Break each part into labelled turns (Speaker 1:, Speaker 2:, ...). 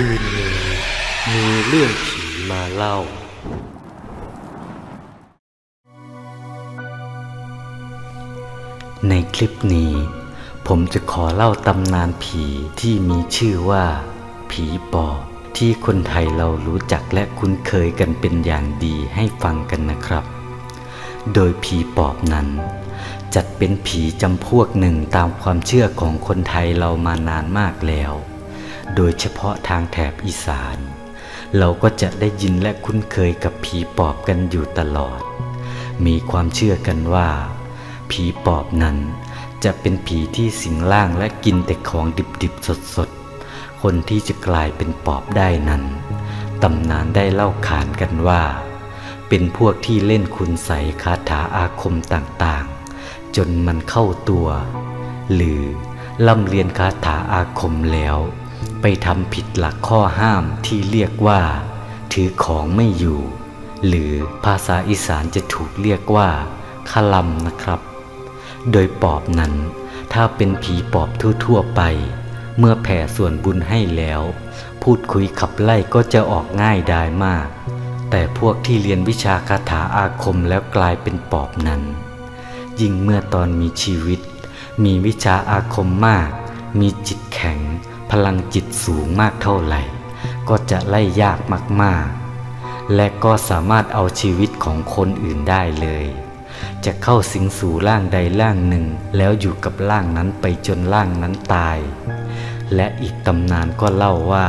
Speaker 1: คืนนี้มีเรื่องผีมาเล่า ในคลิปนี้ ผมจะขอเล่าตำนานผีที่มีชื่อว่า ผีปอบที่คนไทยเรารู้จักและคุ้นเคยกันเป็นอย่างดีให้ฟังกันนะครับ โดยผีปอบนั้น จัดเป็นผีจำพวกหนึ่งตามความเชื่อของคนไทยเรามานานมากแล้ว โดยเฉพาะทางแถบอีสาน เราก็จะได้ยินและคุ้นเคยกับผีปอบกันอยู่ตลอด มีความเชื่อกันว่า ผีปอบนั้นจะเป็นผีที่สิงร่างและกินแต่ของดิบๆสดๆ คนที่จะกลายเป็นปอบได้นั้น ตำนานได้เล่าขานกันว่า เป็นพวกที่เล่นคุณใสคาถาอาคมต่างๆ จนมันเข้าตัว หรือล่ำเรียนคาถาอาคมแล้ว ไปทำผิดหลักข้อห้ามที่เรียกว่า ถือของไม่อยู่ หรือภาษาอีสานจะถูกเรียกว่าขลำนะครับ โดยปอบนั้น ถ้าเป็นผีปอบทั่วๆไป เมื่อแผ่ส่วนบุญให้แล้ว พูดคุยขับไล่ก็จะออกง่ายดายมาก แต่พวกที่เรียนวิชาคาถาอาคมแล้วกลายเป็นปอบนั้น ยิ่งเมื่อตอนมีชีวิต มีวิชาอาคมมาก มีจิตแข็ง พลังจิตสูงมากเท่าไหร่ ก็จะไล่ยากมากๆ และก็สามารถเอาชีวิตของคนอื่นได้เลย จะเข้าสิงสู่ร่างใดร่างหนึ่ง แล้วอยู่กับร่างนั้นไปจนร่างนั้นตาย และอีกตำนานก็เล่าว่า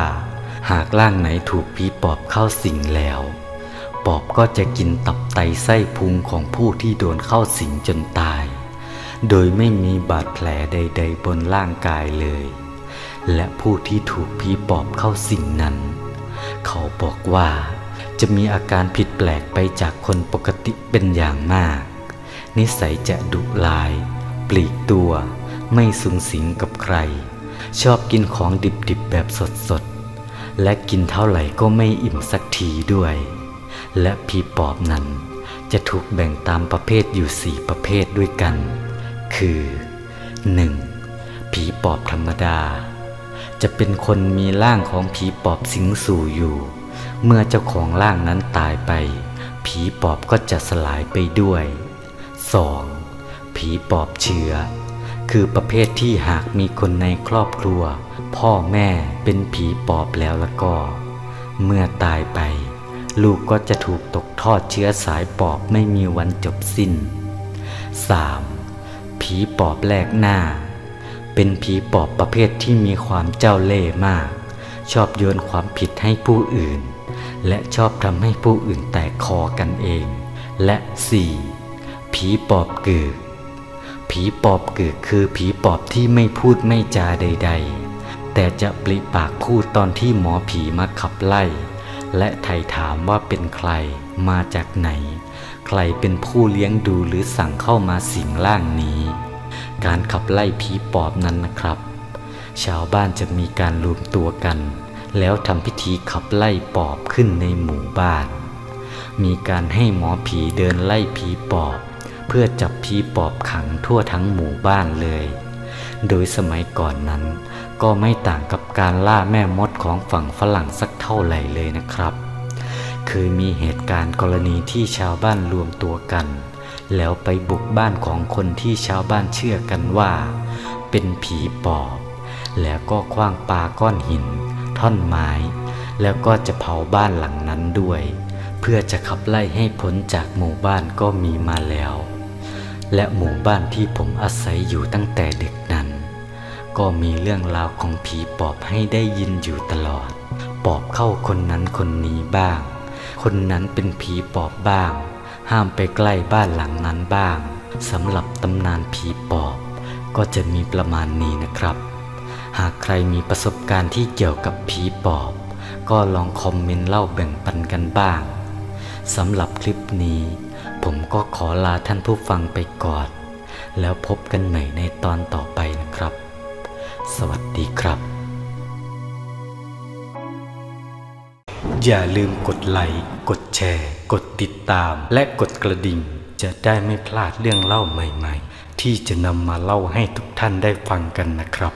Speaker 1: หากร่างไหนถูกผีปอบเข้าสิงแล้วปอบก็จะกินตับไตไส้พุงของผู้ที่โดนเข้าสิงจนตาย โดยไม่มีบาดแผลใด ๆ บนร่างกายเลย และผู้ที่ถูกผีปอบเข้าสิ่งนั้น เขาบอกว่าจะมีอาการผิดแปลกไปจากคนปกติเป็นอย่างมาก นิสัยจะดุร้าย ปลีกตัว ไม่สุงสิงกับใคร ชอบกินของดิบๆแบบสดๆ และกินเท่าไหร่ก็ไม่อิ่มสักทีด้วย และผีปอบนั้นจะถูกแบ่งตามประเภทอยู่สี่ประเภทด้วยกัน คือ 1. ผีปอบธรรมดา จะเป็นคนมีร่างของผีปอบสิงสู่อยู่ เมื่อเจ้าของร่างนั้นตายไป ผีปอบก็จะสลายไปด้วย 2. ผีปอบเชื้อ คือประเภทที่หากมีคนในครอบครัว พ่อแม่เป็นผีปอบแล้วล้วก็ เมื่อตายไป ลูกก็จะถูกตกทอดเชื้อสายปอบไม่มีวันจบสิ้น 3. ผีปอบแลกหน้า เป็นผีปอบประเภทที่มีความเจ้าเล่ห์มาก ชอบโยนความผิดให้ผู้อื่น และชอบทำให้ผู้อื่นแตกคอกันเอง และ 4. ผีปอบเกือกผีปอบเกือกคือผีปอบที่ไม่พูดไม่จาใด ๆ แต่จะปริปากพูดตอนที่หมอผีมาขับไล่ และไถ่ถามว่าเป็นใคร มาจากไหน ใครเป็นผู้เลี้ยงดูหรือสั่งเข้ามาสิงร่างนี้ การขับไล่ผีปอบนั้นนะครับ ชาวบ้านจะมีการรวมตัวกัน แล้วทำพิธีขับไล่ปอบขึ้นในหมู่บ้าน มีการให้หมอผีเดินไล่ผีปอบ เพื่อจับผีปอบขังทั่วทั้งหมู่บ้านเลย โดยสมัยก่อนนั้น ก็ไม่ต่างกับการล่าแม่มดของฝั่งฝรั่งสักเท่าไหร่เลยนะครับ เคยมีเหตุการณ์กรณีที่ชาวบ้านรวมตัวกัน แล้วไปบุกบ้านของคนที่ชาวบ้านเชื่อกันว่า เป็นผีปอบ แล้วก็คว้างปาก้อนหิน ท่อนไม้ แล้วก็จะเผาบ้านหลังนั้นด้วย เพื่อจะขับไล่ให้พ้นจากหมู่บ้านก็มีมาแล้ว และหมู่บ้านที่ผมอาศัยอยู่ตั้งแต่เด็กนั้น ก็มีเรื่องราวของผีปอบให้ได้ยินอยู่ตลอด ปอบเข้าคนนั้นคนนี้บ้าง คนนั้นเป็นผีปอบบ้าง ห้ามไปใกล้บ้านหลังนั้นบ้างสำหรับตำนานผีปอบ ก็จะมีประมาณนี้นะครับ หากใครมีประสบการณ์ที่เกี่ยวกับผีปอบ ก็ลองคอมเมนต์เล่าแบ่งปันกันบ้างสำหรับคลิปนี้ ผมก็ขอลาท่านผู้ฟังไปก่อน แล้วพบกันใหม่ในตอนต่อไปนะครับ สวัสดีครับ อย่าลืมกดไลค์ กดแชร์ กดติดตาม และกดกระดิ่ง จะได้ไม่พลาดเรื่องเล่าใหม่ ๆ ที่จะนำมาเล่าให้ทุกท่านได้ฟังกันนะครับ